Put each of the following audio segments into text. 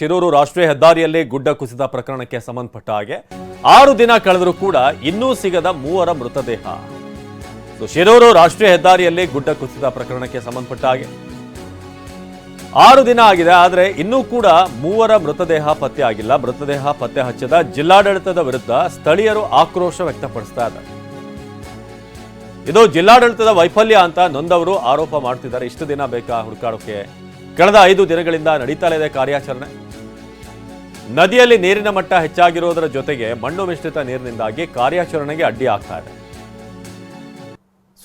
ಶಿರೂರು ರಾಷ್ಟ್ರೀಯ ಹೆದ್ದಾರಿಯಲ್ಲಿ ಗುಡ್ಡ ಕುಸಿದ ಪ್ರಕರಣಕ್ಕೆ ಸಂಬಂಧಪಟ್ಟ ಹಾಗೆ ಆರು ದಿನ ಕಳೆದರೂ ಕೂಡ ಇನ್ನೂ ಸಿಗದ ಮೂವರ ಮೃತದೇಹ. ಶಿರೂರು ರಾಷ್ಟ್ರೀಯ ಹೆದ್ದಾರಿಯಲ್ಲಿ ಗುಡ್ಡ ಕುಸಿದ ಪ್ರಕರಣಕ್ಕೆ ಸಂಬಂಧಪಟ್ಟ ಹಾಗೆ ಆರು ದಿನ ಆಗಿದೆ, ಆದರೆ ಇನ್ನೂ ಕೂಡ ಮೂವರ ಮೃತದೇಹ ಪತ್ತೆ ಆಗಿಲ್ಲ. ಮೃತದೇಹ ಪತ್ತೆ ಹಚ್ಚದ ಜಿಲ್ಲಾಡಳಿತದ ವಿರುದ್ಧ ಸ್ಥಳೀಯರು ಆಕ್ರೋಶ ವ್ಯಕ್ತಪಡಿಸ್ತಾ ಇದ್ದಾರೆ. ಇದು ಜಿಲ್ಲಾಡಳಿತದ ವೈಫಲ್ಯ ಅಂತ ನೊಂದವರು ಆರೋಪ ಮಾಡ್ತಿದ್ದಾರೆ. ಇಷ್ಟು ದಿನ ಬೇಕಾ ಹುಡುಕಾಡೋಕೆ? ಕಳೆದ ಐದು ದಿನಗಳಿಂದ ನಡೀತಾ ಇದೆ ಕಾರ್ಯಾಚರಣೆ. ನದಿಯಲ್ಲಿ ನೀರಿನ ಮಟ್ಟ ಹೆಚ್ಚಾಗಿರುವುದರ ಜೊತೆಗೆ ಮಣ್ಣು ಮಿಶ್ರಿತ ನೀರಿನಿಂದಾಗಿ ಕಾರ್ಯಾಚರಣೆಗೆ ಅಡ್ಡಿ ಆಗ್ತಾ ಇದೆ.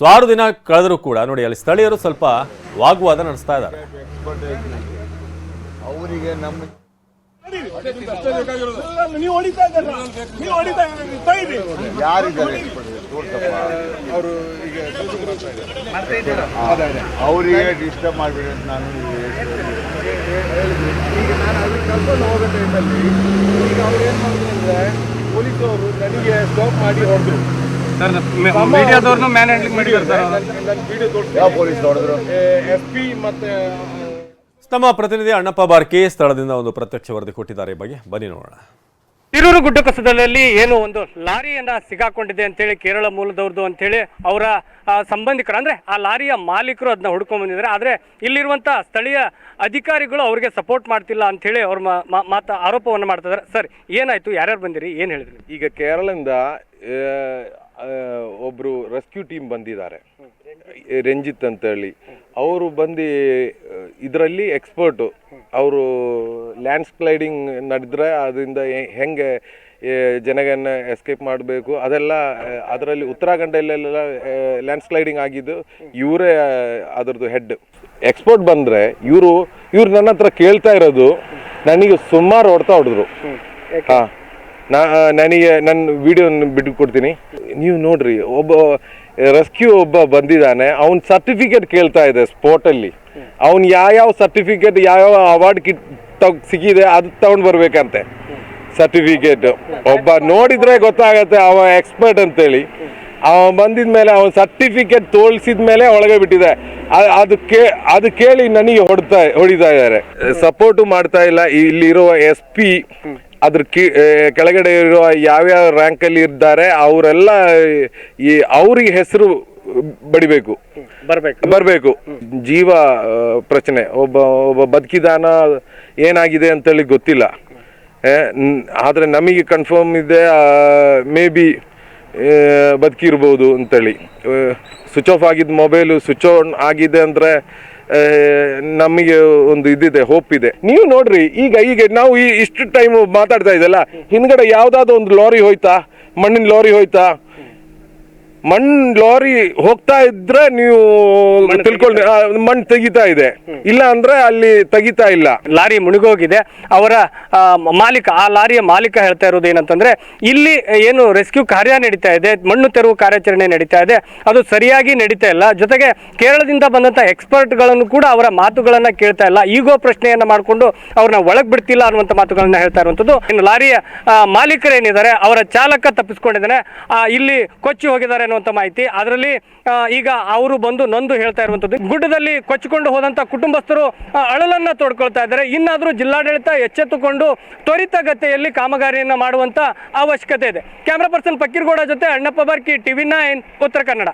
ಸೊ ಆರು ದಿನ ಕಳೆದರೂ ಕೂಡ ನೋಡಿ ಅಲ್ಲಿ ಸ್ಥಳೀಯರು ಸ್ವಲ್ಪ ವಾಗ್ವಾದ ನಡೆಸ್ತಾ ಇದ್ದಾರೆ. ಅವರಿಗೆ ನಮ್ಮ. ಯಾರಿದ್ದಾರೆ? ಡಿಸ್ಟರ್ಬ್ ಮಾಡಿಬಿಡಿ ಅಂತ ನಾನು ಕರ್ಕೊಂಡು ಹೋಗೋ ಟೈಮಲ್ಲಿ ಈಗ ಅವ್ರು ಏನು ಮಾಡಿದ್ರು ಅಂದರೆ ಪೊಲೀಸವರು ನನಗೆ ಸ್ಟಾಪ್ ಮಾಡಿ ಹೊಡೆದ್ರು. ತಮ್ಮ ಮ್ಯಾನ್ ಹ್ಯಾಂಡ್ಲಿಂಗ್ ಮಾಡಿದ್ದಾರೆ ಸರ್ ನನ್ನ ವಿಡಿಯೋ ಯಾವ ಪೊಲೀಸ್ ಹೊಡೆದ್ರು ಎಸ್ ಪಿ ಮತ್ತು ನಮ್ಮ ಪ್ರತಿನಿಧಿ ಅಣ್ಣಪ್ಪ ಬಾರ್ಕಿ ಸ್ಥಳದಿಂದ ಒಂದು ಪ್ರತ್ಯಕ್ಷ ವರದಿ ಕೊಟ್ಟಿದ್ದಾರೆ ಈ ಬಗ್ಗೆ. ಬನ್ನಿ ನೋಡೋಣ. ತಿರೂರು ಗುಡ್ಡ ಕಸದಲ್ಲಿ ಏನು ಒಂದು ಲಾರಿಯನ್ನ ಸಿಗಾಕೊಂಡಿದೆ ಅಂತೇಳಿ ಕೇರಳ ಮೂಲದವ್ರದ್ದು ಅಂತೇಳಿ ಅವರ ಸಂಬಂಧಿಕರು ಅಂದ್ರೆ ಆ ಲಾರಿಯ ಮಾಲೀಕರು ಅದನ್ನ ಹುಡ್ಕೊಂಡ್ ಬಂದಿದ್ದಾರೆ. ಆದ್ರೆ ಇಲ್ಲಿರುವಂತ ಸ್ಥಳೀಯ ಅಧಿಕಾರಿಗಳು ಅವ್ರಿಗೆ ಸಪೋರ್ಟ್ ಮಾಡ್ತಿಲ್ಲ ಅಂತೇಳಿ ಅವ್ರ ಮಾತ ಆರೋಪವನ್ನು ಮಾಡ್ತಾ ಇದ್ದಾರೆ ಸರ್ ಏನಾಯ್ತು? ಯಾರ್ಯಾರು ಬಂದಿರಿ? ಏನ್ ಹೇಳಿದ್ರಿ? ಈಗ ಕೇರಳದಿಂದ ಒಬ್ಬರು ರೆಸ್ಕ್ಯೂ ಟೀಮ್ ಬಂದಿದ್ದಾರೆ. ರಂಜಿತ್ ಅಂತೇಳಿ. ಅವರು ಬಂದು ಇದರಲ್ಲಿ ಎಕ್ಸ್ಪರ್ಟು. ಅವರು ಲ್ಯಾಂಡ್ ಸ್ಲೈಡಿಂಗ್ ನಡೆದ್ರೆ ಅದರಿಂದ ಹೆಂಗೆ ಜನಗನ್ನ ಎಸ್ಕೇಪ್ ಮಾಡಬೇಕು ಅದೆಲ್ಲ ಅದರಲ್ಲಿ ಉತ್ತರಾಖಂಡಲ್ಲೆಲ್ಲ ಲ್ಯಾಂಡ್ ಸ್ಲೈಡಿಂಗ್ ಆಗಿದ್ದು ಇವರೇ ಅದರದ್ದು ಹೆಡ್ ಎಕ್ಸ್ಪೋರ್ಟ್ ಬಂದರೆ ಇವರು ಇವ್ರು ನನ್ನ ಹತ್ರ ಕೇಳ್ತಾ ಇರೋದು ನನಗೆ ಸುಮಾರು ಹೊಡ್ತಾ ಹೊಡೆದ್ರು. ಹಾಂ. ನಾ ನನಗೆ ನನ್ನ ವಿಡಿಯೋ ಬಿಟ್ಟು ಕೊಡ್ತೀನಿ ನೀವು ನೋಡ್ರಿ ಒಬ್ಬ ರೆಸ್ಕ್ಯೂ ಒಬ್ಬ ಬಂದಿದ್ದಾನೆ ಅವನ ಸರ್ಟಿಫಿಕೇಟ್ ಕೇಳ್ತಾ ಇದೆ ಸ್ಪಾಟಲ್ಲಿ ಅವ್ನು ಯಾವ್ಯಾವ ಸರ್ಟಿಫಿಕೇಟ್ ಯಾವ್ಯಾವ ಅವಾರ್ಡ್ ಕಿಟ್ ತಗ್ ಸಿಕ್ಕಿದೆ ಅದು ತಗೊಂಡು ಬರ್ಬೇಕಂತೆ. ಸರ್ಟಿಫಿಕೇಟ್ ಒಬ್ಬ ನೋಡಿದ್ರೆ ಗೊತ್ತಾಗತ್ತೆ, ಅವ ಎಕ್ಸ್ಪರ್ಟ್ ಅಂತೇಳಿ. ಅವ ಬಂದಿದ ಮೇಲೆ ಅವನ ಸರ್ಟಿಫಿಕೇಟ್ ತೋರಿಸಿದ ಮೇಲೆ ಒಳಗೆ ಬಿಟ್ಟಿದೆ. ಅದು ಕೇ, ಅದು ಕೇಳಿ ನನಗೆ ಹೊಡ್ತಾ, ಹೊಡಿತಾ ಇದ್ದಾರೆ. ಸಪೋರ್ಟು ಮಾಡ್ತಾ ಇಲ್ಲ. ಇಲ್ಲಿರುವ ಎಸ್ ಪಿ ಅದ್ರ ಕಿ ಕೆಳಗಡೆ ಇರುವ ಯಾವ್ಯಾವ ರ್ಯಾಂಕಲ್ಲಿ ಇದ್ದಾರೆ, ಅವರೆಲ್ಲ ಈ, ಅವ್ರಿಗೆ ಹೆಸರು ಬಡಿಬೇಕು. ಬರಬೇಕು. ಬರಬೇಕು. ಜೀವ ಪ್ರಚನೆ ಪ್ರಶ್ನೆ. ಒಬ್ಬ ಒಬ್ಬ ಬದುಕಿದಾನ ಏನಾಗಿದೆ ಅಂತೇಳಿ ಗೊತ್ತಿಲ್ಲ. ಆದರೆ ಆದ್ರೆ ನಮಗೆ ಕನ್ಫರ್ಮ್ ಇದೆ ಮೇ ಬಿ ಬದುಕಿರ್ಬೋದು ಅಂತೇಳಿ. ಸ್ವಿಚ್ ಆಫ್ ಆಗಿದ್ದ ಮೊಬೈಲು ಸ್ವಿಚ್ ಆನ್ ಆಗಿದೆ ಅಂದರೆ ನಮಗೆ ಒಂದು ಇದಿದೆ ಹೋಪ್ ಇದೆ. ನೀವು ನೋಡ್ರಿ ಈಗ ಈಗ ನಾವು ಈ ಇಷ್ಟು ಟೈಮ್ ಮಾತಾಡ್ತಾ ಇದ್ದಲ್ಲ ಹಿಂದ್ಗಡೆ ಯಾವ್ದಾದ್ರು ಒಂದು ಲಾರಿ ಹೋಯ್ತಾ? ಮಣ್ಣಿನ ಲಾರಿ ಹೋಯ್ತಾ? ಮಣ್ಣು ಲಾರಿ ಹೋಗ್ತಾ ಇದ್ರೆ ನೀವು ತಿಳ್ಕೊಂಡು ಮಣ್ಣು ತೆಗಿತಾ ಇದೆ. ಇಲ್ಲ ಅಂದ್ರೆ ಅಲ್ಲಿ ತೆಗಿತಾ ಇಲ್ಲ. ಲಾರಿ ಮುಳುಗೋಗಿದೆ. ಅವರ ಆ, ಮಾಲೀಕ ಆ ಲಾರಿಯ ಮಾಲೀಕ ಹೇಳ್ತಾ ಇರೋದು ಏನಂತಂದ್ರೆ ಇಲ್ಲಿ ಏನು ರೆಸ್ಕ್ಯೂ ಕಾರ್ಯ ನಡೀತಾ ಇದೆ ಮಣ್ಣು ತೆರವು ಕಾರ್ಯಾಚರಣೆ ನಡೀತಾ ಇದೆ ಅದು ಸರಿಯಾಗಿ ನಡೀತಾ ಇಲ್ಲ. ಜೊತೆಗೆ ಕೇರಳದಿಂದ ಬಂದಂತ ಎಕ್ಸ್ಪರ್ಟ್ಗಳನ್ನು ಕೂಡ ಅವರ ಮಾತುಗಳನ್ನ ಕೇಳ್ತಾ ಇಲ್ಲ. ಈಗೋ ಪ್ರಶ್ನೆಯನ್ನ ಮಾಡಿಕೊಂಡು ಅವ್ರನ್ನ ಒಳಗ್ ಬಿಡ್ತಿಲ್ಲ ಅನ್ನುವಂಥ ಮಾತುಗಳನ್ನ ಹೇಳ್ತಾ ಇರುವಂಥದ್ದು ಇನ್ನು ಲಾರಿಯ ಆ, ಮಾಲೀಕರೇನಿದ್ದಾರೆ ಅವರ ಚಾಲಕ ತಪ್ಪಿಸ್ಕೊಂಡಿದ್ದಾನೆ. ಆ, ಇಲ್ಲಿ ಕೊಚ್ಚಿ ಹೋಗಿದ್ದಾರೆ ಅನ್ನುವಂಥ ಮಾಹಿತಿ. ಅದರಲ್ಲಿ ಈಗ ಅವರು ಬಂದು ನೊಂದು ಹೇಳ್ತಾ ಇರುವಂಥದ್ದು ಗುಡ್ಡದಲ್ಲಿ ಕೊಚ್ಚಿಕೊಂಡು ಹೋದಂಥ ಕುಟುಂಬಸ್ಥರು ಅಳಲನ್ನ ತೋಡ್ಕೊಳ್ತಾ ಇದ್ದಾರೆ. ಇನ್ನಾದರೂ ಜಿಲ್ಲಾಡಳಿತ ಎಚ್ಚೆತ್ತುಕೊಂಡು ತ್ವರಿತಗತಿಯಲ್ಲಿ ಕಾಮಗಾರಿಯನ್ನು ಮಾಡುವಂಥ ಅವಶ್ಯಕತೆ ಇದೆ. ಕ್ಯಾಮ್ರಾ ಪರ್ಸನ್ ಫಕೀರ್ಗೌಡ ಜೊತೆ ಅಣ್ಣಪ್ಪ ಬಾರ್ಕಿ, ಟಿವಿ ನೈನ್, ಉತ್ತರ ಕನ್ನಡ.